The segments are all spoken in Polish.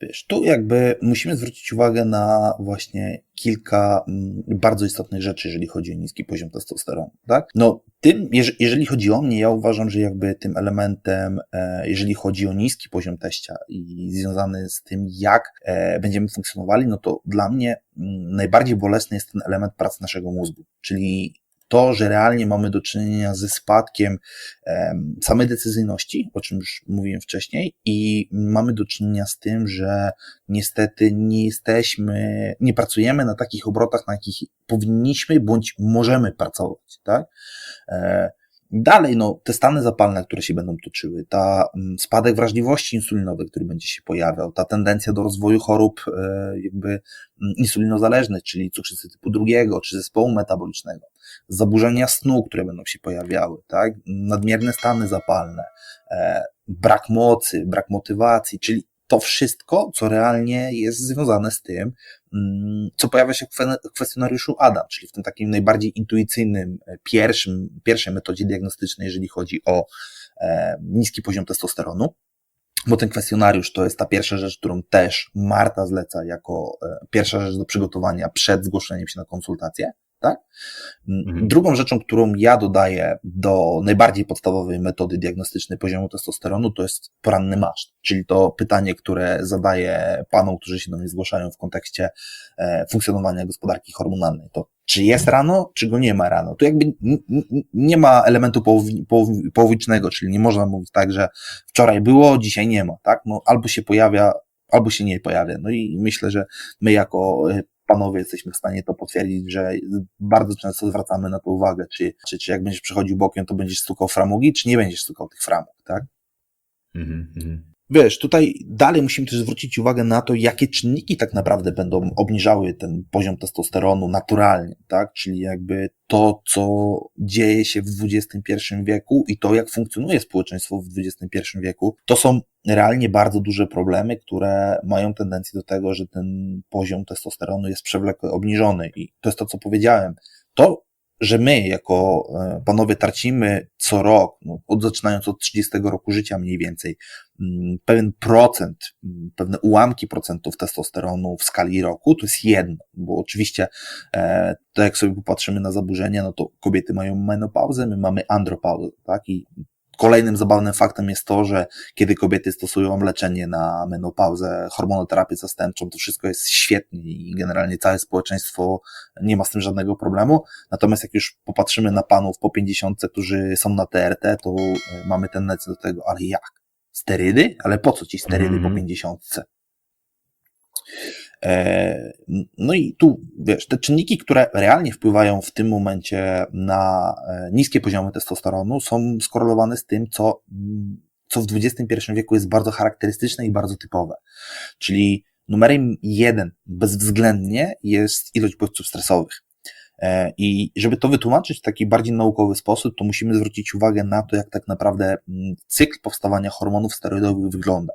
Wiesz, tu jakby musimy zwrócić uwagę na właśnie kilka mm, bardzo istotnych rzeczy, jeżeli chodzi o niski poziom testosteronu, tak? No, tym, jeżeli chodzi o mnie, ja uważam, że jakby tym elementem, e, jeżeli chodzi o niski poziom teścia i związany z tym, jak e, będziemy funkcjonowali, no to dla mnie mm, najbardziej bolesny jest ten element pracy naszego mózgu, czyli to, że realnie mamy do czynienia ze spadkiem samej decyzyjności, o czym już mówiłem wcześniej, i mamy do czynienia z tym, że niestety nie jesteśmy, nie pracujemy na takich obrotach, na jakich powinniśmy bądź możemy pracować, tak? Dalej, no, te stany zapalne, które się będą toczyły, ta mm, spadek wrażliwości insulinowej, który będzie się pojawiał, ta tendencja do rozwoju chorób e, jakby mm, insulinozależnych, czyli cukrzycy typu drugiego, czy zespołu metabolicznego, zaburzenia snu, które będą się pojawiały, tak? nadmierne stany zapalne, e, brak mocy, brak motywacji, czyli to wszystko, co realnie jest związane z tym, mm, co pojawia się w kwestionariuszu ADAM, czyli w tym takim najbardziej intuicyjnym, e, pierwszym, pierwszej metodzie diagnostycznej, jeżeli chodzi o e, niski poziom testosteronu. Bo ten kwestionariusz to jest ta pierwsza rzecz, którą też Marta zleca jako pierwsza rzecz do przygotowania przed zgłoszeniem się na konsultację tak? Mhm. Drugą rzeczą, którą ja dodaję do najbardziej podstawowej metody diagnostycznej poziomu testosteronu, to jest poranny maszt, czyli to pytanie, które zadaję panom, którzy się do mnie zgłaszają w kontekście e, funkcjonowania gospodarki hormonalnej. To czy jest rano, czy go nie ma rano. Tu jakby nie ma elementu połowicznego, czyli nie można mówić tak, że wczoraj było, dzisiaj nie ma, tak? No, albo się pojawia, albo się nie pojawia. No i myślę, że my jako e, panowie jesteśmy w stanie to potwierdzić, że bardzo często zwracamy na to uwagę, czy, czy, czy jak będziesz przechodził bokiem, to będziesz stukał framugi, czy nie będziesz stukał tych framug, tak? Mhm, mhm. Wiesz, tutaj dalej musimy też zwrócić uwagę na to, jakie czynniki tak naprawdę będą obniżały ten poziom testosteronu naturalnie, tak? Czyli jakby to, co dzieje się w XXI wieku i to, jak funkcjonuje społeczeństwo w XXI wieku, to są realnie bardzo duże problemy, które mają tendencję do tego, że ten poziom testosteronu jest przewlekle obniżony. I to jest to, co powiedziałem. To, że my jako e, panowie tracimy co rok, no, od, zaczynając od 30 roku życia mniej więcej, mm, pewien procent, mm, pewne ułamki procentów testosteronu w skali roku, to jest jedno, bo oczywiście e, to jak sobie popatrzymy na zaburzenia, no to kobiety mają menopauzę, my mamy andropauzę, tak, i Kolejnym zabawnym faktem jest to, że kiedy kobiety stosują leczenie na menopauzę, hormonoterapię zastępczą, to wszystko jest świetnie i generalnie całe społeczeństwo nie ma z tym żadnego problemu. Natomiast jak już popatrzymy na panów po 50, którzy są na TRT, to e, mamy tendencję do tego, ale jak? Sterydy? Ale po co ci sterydy mm -hmm. po 50? E, no i tu, wiesz, te czynniki, które realnie wpływają w tym momencie na e, niskie poziomy testosteronu, są skorelowane z tym, co, co w XXI wieku jest bardzo charakterystyczne i bardzo typowe. Czyli numerem jeden bezwzględnie jest ilość bodźców stresowych. E, I żeby to wytłumaczyć w taki bardziej naukowy sposób, to musimy zwrócić uwagę na to, jak tak naprawdę cykl powstawania hormonów steroidowych wygląda.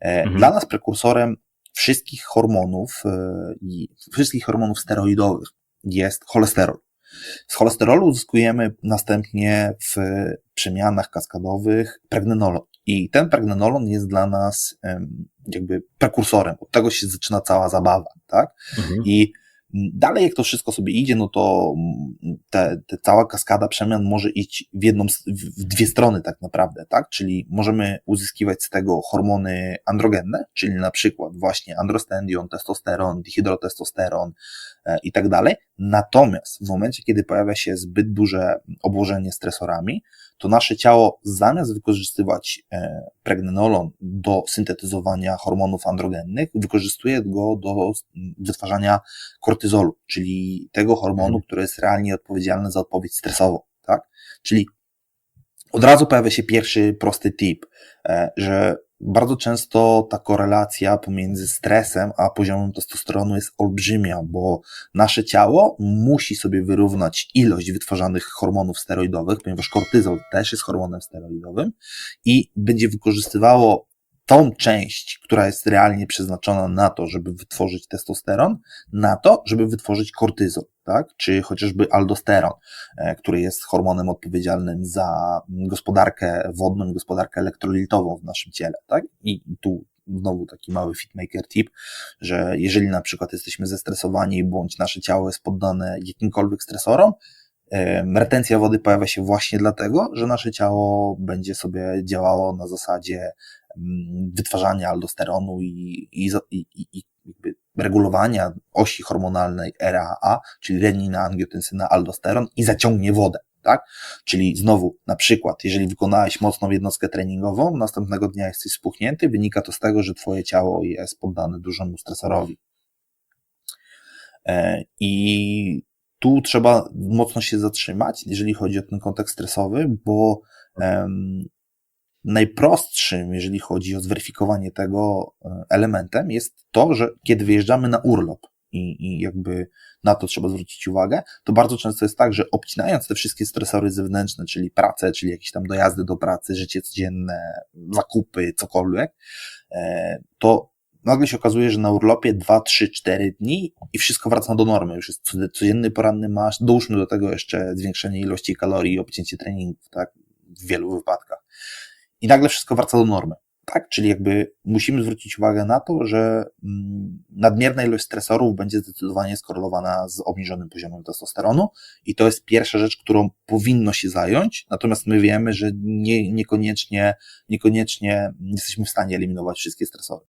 Mhm. Dla nas prekursorem wszystkich hormonów e, i wszystkich hormonów steroidowych jest cholesterol. Z cholesterolu uzyskujemy następnie w przemianach kaskadowych pregnenolon. I ten pregnenolon jest dla nas jakby prekursorem. Od tego się zaczyna cała zabawa, tak? Mhm. I Dalej, jak to wszystko sobie idzie, no to te, te cała kaskada przemian może iść w jedną, w dwie strony tak naprawdę, tak? Czyli możemy uzyskiwać z tego hormony androgenne, czyli na przykład właśnie androstendion, testosteron, dihydrotestosteron e, i tak dalej. Natomiast w momencie, kiedy pojawia się zbyt duże obłożenie stresorami, to nasze ciało zamiast wykorzystywać e, pregnenolon do syntetyzowania hormonów androgennych, wykorzystuje go do wytwarzania kortyzolu, czyli tego hormonu, mhm. który jest realnie odpowiedzialny za odpowiedź stresową, tak? Czyli od razu pojawia się pierwszy prosty tip, e, że bardzo często ta korelacja pomiędzy stresem a poziomem testosteronu jest olbrzymia, bo nasze ciało musi sobie wyrównać ilość wytwarzanych hormonów steroidowych, ponieważ kortyzol też jest hormonem steroidowym i będzie wykorzystywało tą część, która jest realnie przeznaczona na to, żeby wytworzyć testosteron, na to, żeby wytworzyć kortyzol, tak? Czy chociażby aldosteron, e, który jest hormonem odpowiedzialnym za gospodarkę wodną i gospodarkę elektrolitową w naszym ciele, tak? I tu znowu taki mały fitmaker tip, że jeżeli na przykład jesteśmy zestresowani, bądź nasze ciało jest poddane jakimkolwiek stresorom, em, retencja wody pojawia się właśnie dlatego, że nasze ciało będzie sobie działało na zasadzie wytwarzania aldosteronu i, i, i, i, regulowania osi hormonalnej RAA, czyli renina, angiotensyna, aldosteron i zaciągnie wodę, tak? Czyli znowu, na przykład, jeżeli wykonałeś mocną jednostkę treningową, następnego dnia jesteś spuchnięty, wynika to z tego, że twoje ciało jest poddane dużemu stresorowi. E, I tu trzeba mocno się zatrzymać, jeżeli chodzi o ten kontekst stresowy, bo najprostszym, jeżeli chodzi o zweryfikowanie tego e, elementem, jest to, że kiedy wyjeżdżamy na urlop i, i jakby na to trzeba zwrócić uwagę, to bardzo często jest tak, że obcinając te wszystkie stresory zewnętrzne, czyli pracę, czyli jakieś tam dojazdy do pracy, życie codzienne, zakupy, cokolwiek, e, to nagle się okazuje, że na urlopie 2, 3, 4 dni i wszystko wraca do normy. Już jest codzienny poranny masz, dołóżmy do tego jeszcze zwiększenie ilości kalorii i obcięcie treningów, tak? W wielu wypadkach. I nagle wszystko wraca do normy. Tak? Czyli jakby musimy zwrócić uwagę na to, że mm, nadmierna ilość stresorów będzie zdecydowanie skorelowana z obniżonym poziomem testosteronu i to jest pierwsza rzecz, którą powinno się zająć, natomiast my wiemy, że nie, niekoniecznie, niekoniecznie jesteśmy w stanie eliminować wszystkie stresory.